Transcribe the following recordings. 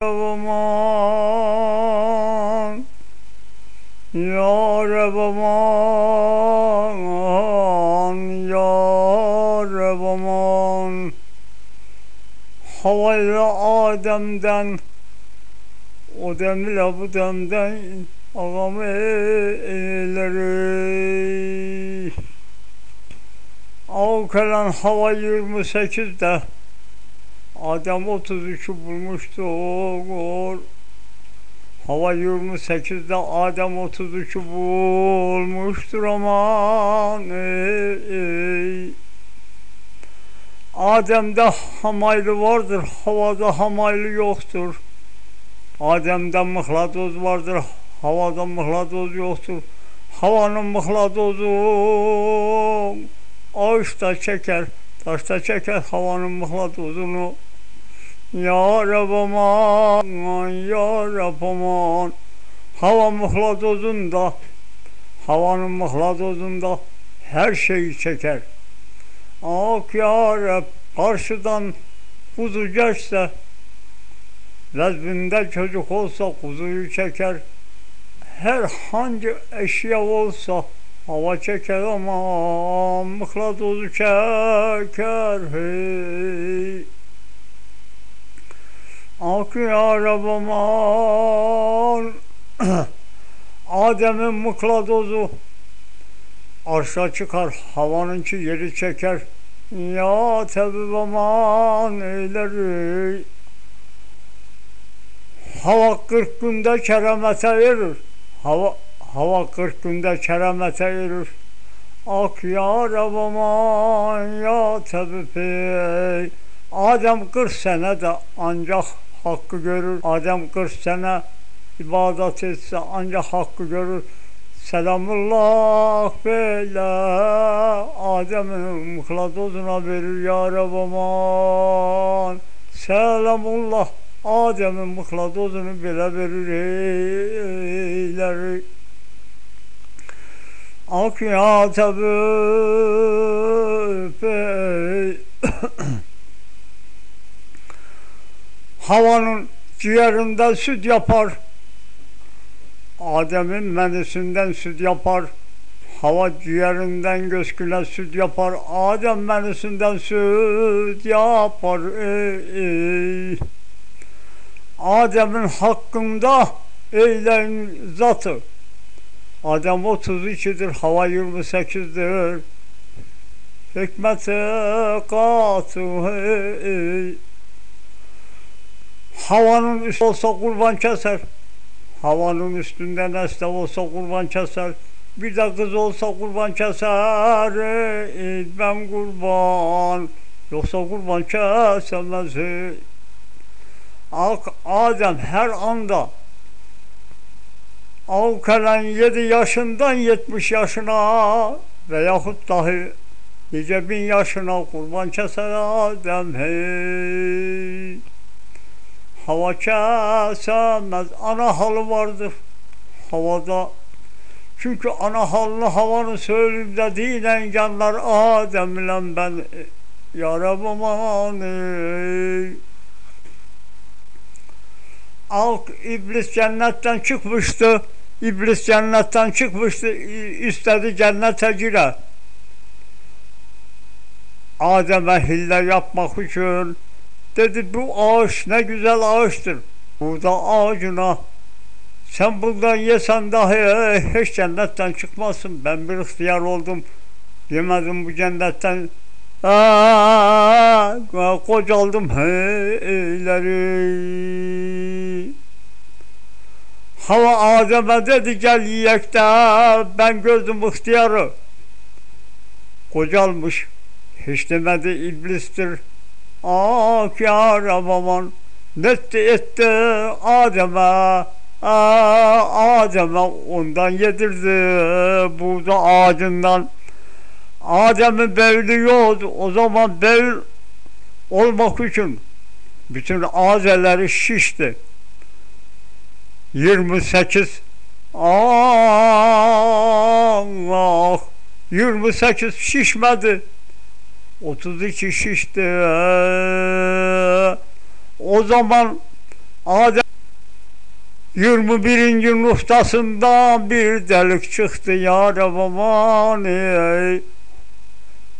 aman Yar aman Yar aman Havayla Adem'den O demle bu demden Ağam eyleri Avkalan hava 28'de Adem 33'ü bulmuştur. Hava 28'de Adem 33'ü bulmuştur aman ey, ey. Adem'de hamaylı vardır, havada hamaylı yoktur. Adem'de mıhladoz vardır, havada mıhladoz yoktur. Havanın mıhladozu ağaçta çeker, taşta çeker havanın mıhladozunu. Ya Rab aman, Ya Rab aman. Hava mıhladozunda, havanın mıhladozunda her şeyi çeker. Ak Ya Rab, karşıdan kuzu geçse, lezbinde çocuk olsa kuzuyu çeker. Her hangi eşya olsa hava çeker ama mıhladozu çeker hey. Ak ya Rab aman Adem'in mıkladozu. Arşa çıkar havanınki yeri çeker. Ya tebib aman eyleri. Hava kırk günde keremete erir. Hava hava kırk günde keremete erir. Ak ya Rab aman ya tebib ey Adem 40 sene de ancak hakkı görür. Adem 40 sene ibadet etse ancak hakkı görür. Selamullah böyle Adem'in mıhladozuna verir ya Rab aman. Selamullah Adem'in mıhladozunu bile verir eyleri. Ak ya havanın ciğerinden süt yapar. Adem'in menüsünden süt yapar. Hava ciğerinden gösküne süt yapar. Adem menüsünden süt yapar. Ey, ey. Adem'in hakkında eyleyin zatı. Adem 32'dir, hava 28'dir. Hikmeti katı ey. Havanın üstü olsa kurban keser. Havanın üstünde nesne olsa kurban keser. Bir de kız olsa kurban keser. Ben kurban. Yoksa kurban kesemez. Ak Adem her anda Avkelen 7 yaşından 70 yaşına veyahut dahi nice bin yaşına kurban keser Adem hey. Hava kesemez, ana halı vardır havada. Çünkü ana halını havanı söyleyeyim de dinen canlar Adem'le ben Ya Rabbi aman ey. Alk iblis cennetten çıkmıştı. İblis cennetten çıkmıştı. istedi cennete gire. Adem'e hille yapmak için dedi bu ağaç ne güzel ağaçtır. Burada ağacına sen bundan yesen dahi hiç cennetten çıkmazsın. Ben bir ihtiyar oldum. Yemedim bu cennetten. Aa, kocaldım heyleri. Hava Adem'e dedi gel yiyek de ben gördüm ihtiyarı. Kocalmış. Hiç demedi iblistir. Ah ya Rabbaman netti etti Adem'e. Adem'e ondan yedirdi burada ağacından. Adem'in bevli yoktu o zaman bevl olmak için bütün azeleri şişti. 28 Allah 28 şişmedi 32 şişti. O zaman Adem 21. noktasında bir delik çıktı ya Rabbaman ey.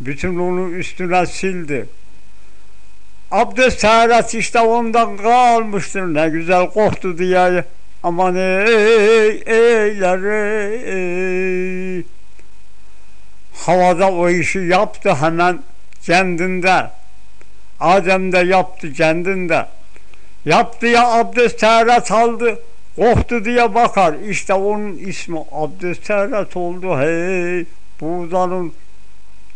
Bütün onu üstüne sildi. Abdest taharet işte ondan kalmıştır. Ne güzel koktu diye. Aman ey eyler ey. Havada o işi yaptı hemen kendinde. Adem de yaptı kendinde. Yaptı ya abdest taharet aldı. Koktu diye bakar. İşte onun ismi abdest taharet oldu. Hey buğdanın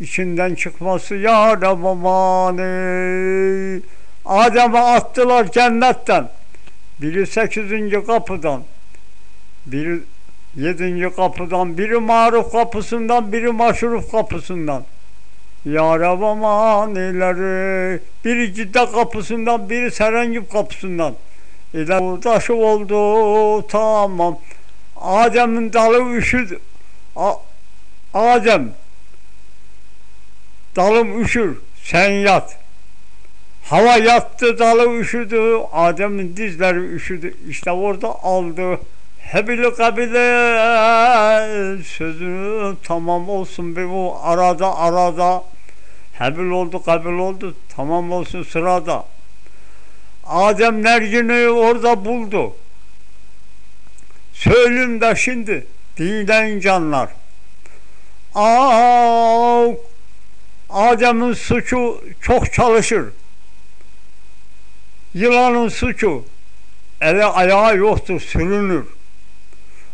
içinden çıkması ya Rabbimani. Adem'e attılar cennetten. Biri sekizinci kapıdan. Biri yedinci kapıdan. Biri maruf kapısından. Biri maşruf kapısından. Ya Rabbimanileri. Biri cidde kapısından. Biri Serengip kapısından. İle taşı oldu tamam. Adem'in dalı üşüdü. A Adem dalım üşür sen yat. Hava yattı dalı üşüdü. Adem'in dizleri üşüdü. İşte orada aldı. Hebili kabile sözü tamam olsun bir bu arada arada hebil oldu kabil oldu tamam olsun sırada. Adem Nergin'i orada buldu. Söyleyeyim de şimdi dinleyin canlar. Aa, Adem'in suçu çok çalışır. Yılanın suçu ele ayağı yoktur, sürünür.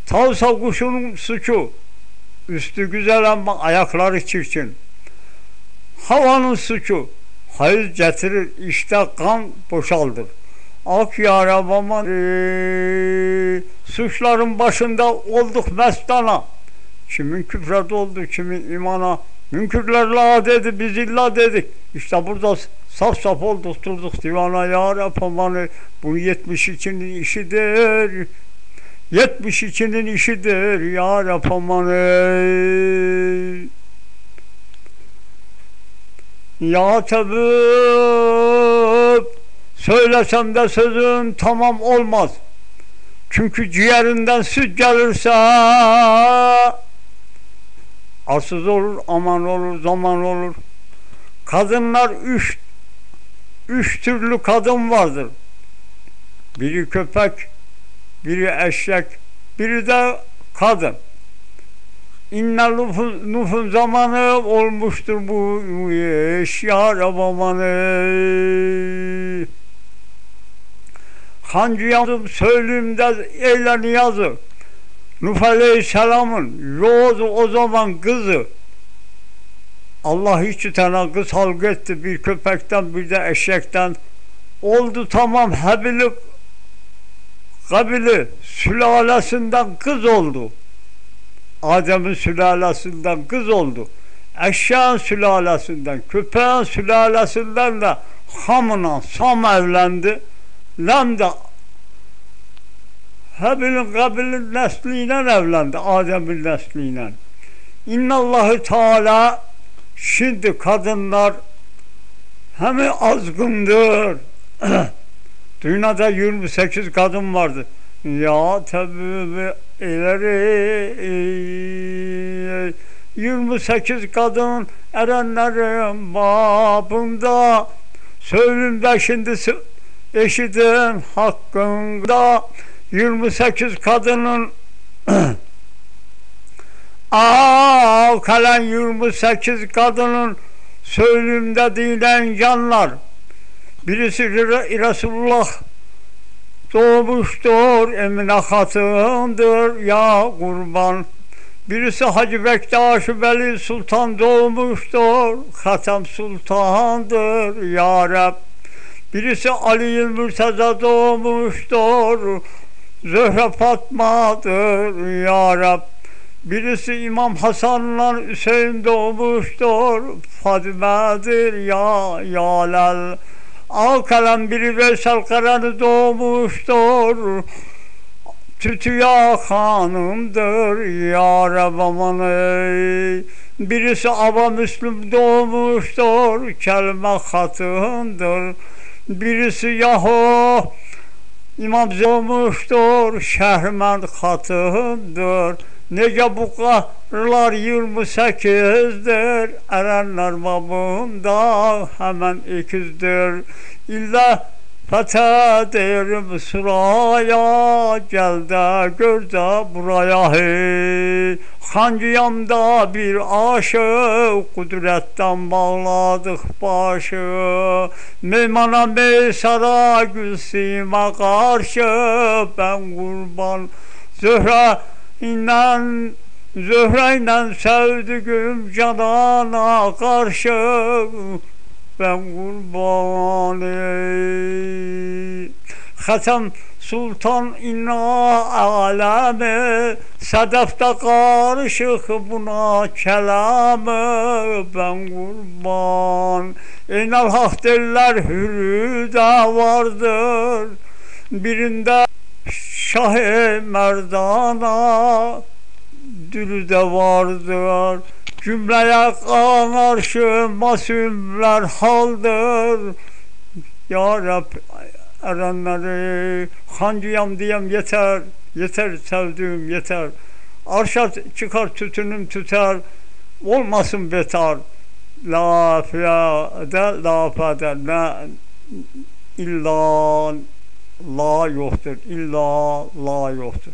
Tavsa kuşunun suçu üstü güzel ama ayakları çirkin. Havanın suçu hayır getirir, işte kan boşaldır. Ak ya Rabbama ee, suçların başında olduk mestana. Kimin küfret oldu, kimin imana. Münkürler la dedi, biz illa dedik. İşte burada saf saf olduk durduk divana ya Rabbim bu 72'nin işidir. 72'nin işidir ya Rabbim Ya tebüp söylesem de sözün tamam olmaz. Çünkü ciğerinden süt gelirse arsız olur, aman olur, zaman olur. Kadınlar üç, üç türlü kadın vardır. Biri köpek, biri eşek, biri de kadın. İnna nufun, zamanı olmuştur bu iş ya Rabbamanı. Hancı yazım söyleyeyim eyle niyazı. Nuh Aleyhisselam'ın yoğdu o zaman kızı. Allah tane kız halk etti. Bir köpekten bir de eşekten. Oldu tamam hebili kabili sülalesinden kız oldu. Adem'in sülalesinden kız oldu. Eşeğin sülalesinden, köpeğin sülalesinden de Ham'la Sam evlendi. Lem de Habil'in Kabil'in nesliyle evlendi. Adem'in nesliyle. İnnallahü Teala şimdi kadınlar hem azgındır. Dünyada 28 kadın vardı. Ya tabi ileri 28 kadın erenlerin babında Söylümde şimdi eşidin hakkında 28 kadının Aa, kalan 28 kadının söylümde dinen canlar. Birisi Resulullah doğmuştur Emine Hatın'dır ya kurban birisi Hacı Bektaş Veli Sultan doğmuştur Hatem Sultan'dır ya Rab birisi Ali Mürteza doğmuştur Zöhre Fatma'dır ya Rab. Birisi İmam Hasan'la Hüseyin doğmuştur. Fadime'dir ya yalel. Al kalem biri Veysel Karan'ı doğmuştur. Tütüya hanımdır ya Rab aman ey. Birisi Aba Müslüm doğmuştur. Kelime hatındır. Birisi Yahu İmam olmuşdur, şəhrimən xatımdır. Necə bu qarlar 28-dir, ərənlər babında həmən ikizdir. İllə fətədirim suraya, gəl də gör də buraya hey. Xanciyamda bir aşıq, qudrətdən bağladıq başı. Meymana meysara gülsima qarşı, ben qurban Zöhrə ilə Zöhrə ilə sevdüğüm canana qarşı ben qurban ey. Xətəm Sultan inna alemi Sedefte karışık buna kelamı Ben kurban İnal hak derler hürü de vardır Birinde Şah-ı Merdana Dülü de vardır. Cümleye kanarşı masumlar haldır. Ya Rab erenleri hancıyam diyem yeter yeter sevdiğim yeter. Arşa çıkar tütünüm tüter olmasın beter. La fiyade la fiyade ne illa la yoktur illa la yoktur